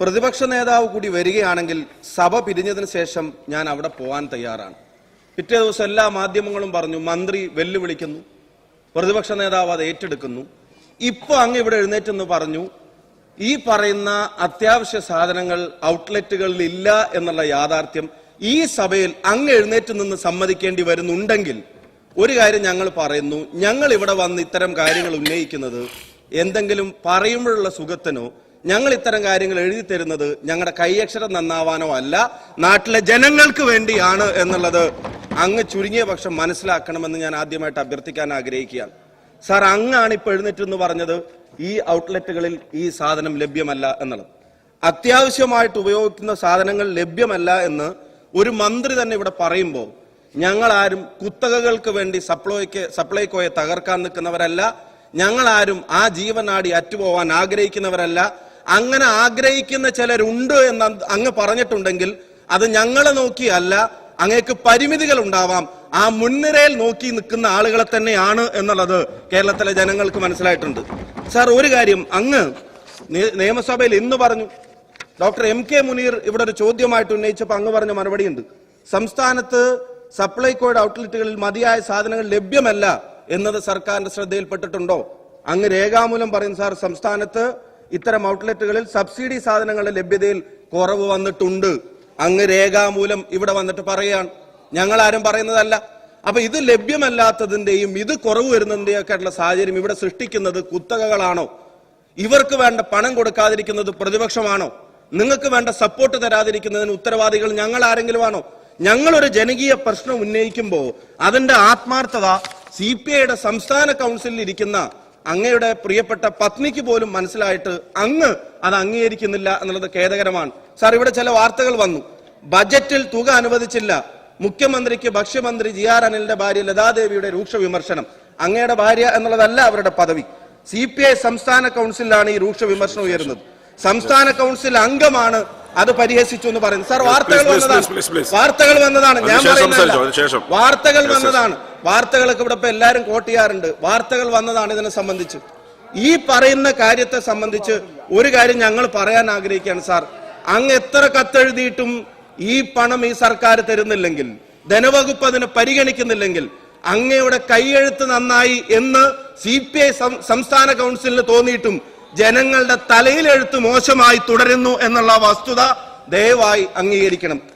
പ്രതിപക്ഷ നേതാവ് കൂടി വരികയാണെങ്കിൽ സഭ പിരിഞ്ഞതിന് ശേഷം ഞാൻ അവിടെ പോകാൻ തയ്യാറാണ്. പിറ്റേ ദിവസം എല്ലാ മാധ്യമങ്ങളും പറഞ്ഞു മന്ത്രി വെല്ലുവിളിക്കുന്നു. പ്രതിപക്ഷ നേതാവ് അത് ഏറ്റെടുക്കുന്നു. ഇപ്പോൾ അങ്ങ് ഇവിടെ എഴുന്നേറ്റെന്ന് പറഞ്ഞു ഈ പറയുന്ന അത്യാവശ്യ സാധനങ്ങൾ ഔട്ട്ലെറ്റുകളിൽ ഇല്ല എന്നുള്ള യാഥാർത്ഥ്യം ഈ സഭയിൽ അങ്ങ് എഴുന്നേറ്റ് നിന്ന് സമ്മതിക്കേണ്ടി വരുന്നുണ്ടെങ്കിൽ ഒരു കാര്യം ഞങ്ങൾ പറയുന്നു ഞങ്ങൾ ഇവിടെ വന്ന് ഇത്തരം കാര്യങ്ങൾ ഉന്നയിക്കുന്നത് എന്തെങ്കിലും പറയുമ്പോഴുള്ള സുഖത്തിനോ ഞങ്ങൾ ഇത്തരം കാര്യങ്ങൾ എഴുതി തരുന്നത് ഞങ്ങളുടെ കൈയക്ഷരം നന്നാവാനോ അല്ല നാട്ടിലെ ജനങ്ങൾക്ക് വേണ്ടിയാണ് എന്നുള്ളത് അങ്ങ് ചുരുങ്ങിയ പക്ഷം മനസ്സിലാക്കണമെന്ന് ഞാൻ ആദ്യമായിട്ട് അഭ്യർത്ഥിക്കാൻ ആഗ്രഹിക്കുകയാണ്. സാർ അങ്ങാണ് ഇപ്പൊ എഴുന്നേറ്റെന്ന് പറഞ്ഞത് ഈ ഔട്ട്ലെറ്റുകളിൽ ഈ സാധനം ലഭ്യമല്ല എന്നുള്ളത്. അത്യാവശ്യമായിട്ട് ഉപയോഗിക്കുന്ന സാധനങ്ങൾ ലഭ്യമല്ല എന്ന് ഒരു മന്ത്രി തന്നെ ഇവിടെ പറയുമ്പോൾ ഞങ്ങൾ ആരും കുത്തകകൾക്ക് വേണ്ടി സപ്ലൈക്ക് സപ്ലൈക്കോയെ തകർക്കാൻ നിൽക്കുന്നവരല്ല ഞങ്ങളാരും ആ ജീവനാടി അറ്റുപോവാൻ ആഗ്രഹിക്കുന്നവരല്ല അങ്ങനെ ആഗ്രഹിക്കുന്ന ചിലരുണ്ട് എന്ന് അങ്ങ് പറഞ്ഞിട്ടുണ്ടെങ്കിൽ അത് ഞങ്ങളെ നോക്കിയല്ല അങ്ങേക്ക് പരിമിതികൾ ഉണ്ടാവാം. ആ മുൻനിരയിൽ നോക്കി നിൽക്കുന്ന ആളുകളെ തന്നെയാണ് എന്നുള്ളത് കേരളത്തിലെ ജനങ്ങൾക്ക് മനസ്സിലായിട്ടുണ്ട്. സാർ ഒരു കാര്യം അങ്ങ് നിയമസഭയിൽ ഇന്ന് പറഞ്ഞു ഡോക്ടർ എം കെ മുനീർ ഇവിടെ ഒരു ചോദ്യമായിട്ട് ഉന്നയിച്ചപ്പോൾ അങ്ങ് പറഞ്ഞ മറുപടി ഉണ്ട് സംസ്ഥാനത്ത് സപ്ലൈകോയുടെ ഔട്ട്ലെറ്റുകളിൽ മതിയായ സാധനങ്ങൾ ലഭ്യമല്ല എന്നത് സർക്കാരിന്റെ ശ്രദ്ധയിൽപ്പെട്ടിട്ടുണ്ടോ? അങ്ങ് രേഖാമൂലം പറയും സാർ സംസ്ഥാനത്ത് ഇത്തരം ഔട്ട്ലെറ്റുകളിൽ സബ്സിഡി സാധനങ്ങളുടെ ലഭ്യതയിൽ കുറവ് വന്നിട്ടുണ്ട്. അങ്ങ് രേഖാമൂലം ഇവിടെ വന്നിട്ട് പറയുകയാണ്. ഞങ്ങൾ ആരും പറയുന്നതല്ല. അപ്പൊ ഇത് ലഭ്യമല്ലാത്തതിന്റെയും ഇത് കുറവ് വരുന്നതിന്റെയും ഒക്കെ ആയിട്ടുള്ള സാഹചര്യം ഇവിടെ സൃഷ്ടിക്കുന്നത് കുത്തകകളാണോ? ഇവർക്ക് വേണ്ട പണം കൊടുക്കാതിരിക്കുന്നത് പ്രതിപക്ഷമാണോ? നിങ്ങൾക്ക് വേണ്ട സപ്പോർട്ട് തരാതിരിക്കുന്നതിന് ഉത്തരവാദികൾ ഞങ്ങൾ ആരെങ്കിലും ആണോ? ഞങ്ങളൊരു ജനകീയ പ്രശ്നം ഉന്നയിക്കുമ്പോൾ അതിന്റെ ആത്മാർത്ഥത സി പി ഐയുടെ സംസ്ഥാന കൗൺസിലിൽ ഇരിക്കുന്ന അങ്ങയുടെ പ്രിയപ്പെട്ട പത്നിക്ക് പോലും മനസ്സിലായിട്ട് അങ്ങ് അത് അംഗീകരിക്കുന്നില്ല എന്നുള്ളത് ഖേദകരമാണ്. സാർ ഇവിടെ ചില വാർത്തകൾ വന്നു. ബജറ്റിൽ തുക അനുവദിച്ചില്ല. മുഖ്യമന്ത്രിക്ക് ഭക്ഷ്യമന്ത്രി ജി ആർ അനിലിന്റെ ഭാര്യ ലതാദേവിയുടെ രൂക്ഷ വിമർശനം. അങ്ങയുടെ ഭാര്യ എന്നുള്ളതല്ല അവരുടെ പദവി. സി പി ഐ സംസ്ഥാന കൗൺസിലാണ് ഈ രൂക്ഷ വിമർശനം ഉയരുന്നത്. സംസ്ഥാന കൗൺസിൽ അംഗമാണ് അത് പരിഹസിച്ചു എന്ന് പറയുന്നത്. സാർ വാർത്തകൾ വന്നതാണ്. വാർത്തകൾ വന്നതാണ്. ഞാൻ പറയുന്നത് വാർത്തകൾ. വന്നതാണ്. വാർത്തകളൊക്കെ ഇവിടെ ഇപ്പൊ എല്ലാവരും കോട്ട് ചെയ്യാറുണ്ട്. വാർത്തകൾ വന്നതാണ് ഇതിനെ സംബന്ധിച്ച്. ഈ പറയുന്ന കാര്യത്തെ സംബന്ധിച്ച് ഒരു കാര്യം ഞങ്ങൾ പറയാൻ ആഗ്രഹിക്കുകയാണ് സാർ. അങ്ങ് എത്ര കത്തെഴുതിയിട്ടും ഈ പണം ഈ സർക്കാർ തരുന്നില്ലെങ്കിൽ ധനവകുപ്പ് അതിനെ പരിഗണിക്കുന്നില്ലെങ്കിൽ അങ്ങയുടെ കൈയെഴുത്ത് നന്നായി എന്ന് സി പി ഐ സംസ്ഥാന കൗൺസിലിന് തോന്നിയിട്ടും ജനങ്ങളുടെ തലയിലെഴുത്ത് മോശമായി തുടരുന്നു എന്നുള്ള വസ്തുത ദയവായി അംഗീകരിക്കണം.